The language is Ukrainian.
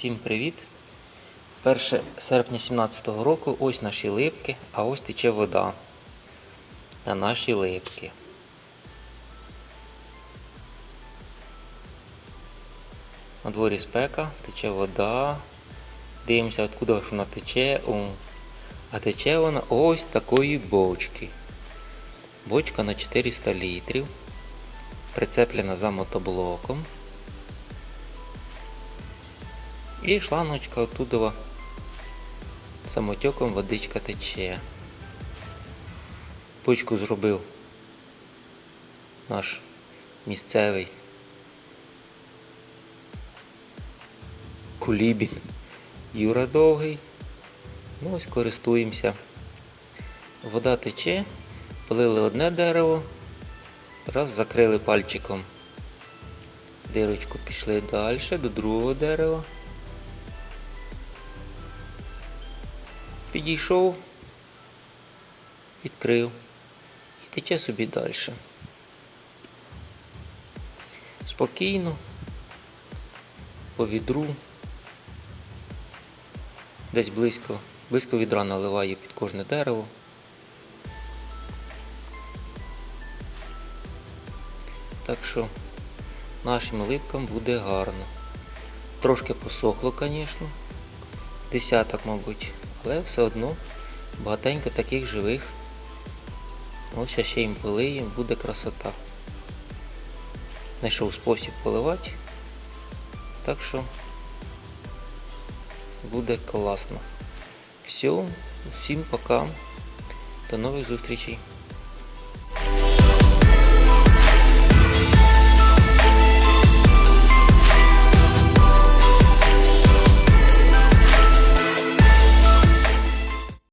Всім привіт! 1 серпня 2017 року ось наші липки, а ось тече вода на наші липки. На дворі спека, тече вода. Дивимося, откуда вона тече. О. А тече вона ось такої бочки. Бочка на 400 літрів. Прицеплена за мотоблоком. І шлангочка оттуда самотеком водичка тече. Почку зробив наш місцевий кулібін Юра Довгий. Ну ось користуємося. Вода тече, полили одне дерево, раз закрили пальчиком. Дирочку пішли далі до другого дерева. Підійшов, відкрив і тече собі далі. Спокійно, по відру, десь близько, близько відра наливаю під кожне дерево. Так що нашим липкам буде гарно. Трошки посохло, звісно, десяток, мабуть, але все одно багатенько таких живих. Ось ще їм полиємо, буде красота. Знайшов спосіб поливати. Так що буде класно. Все, всім пока. До нових зустрічей.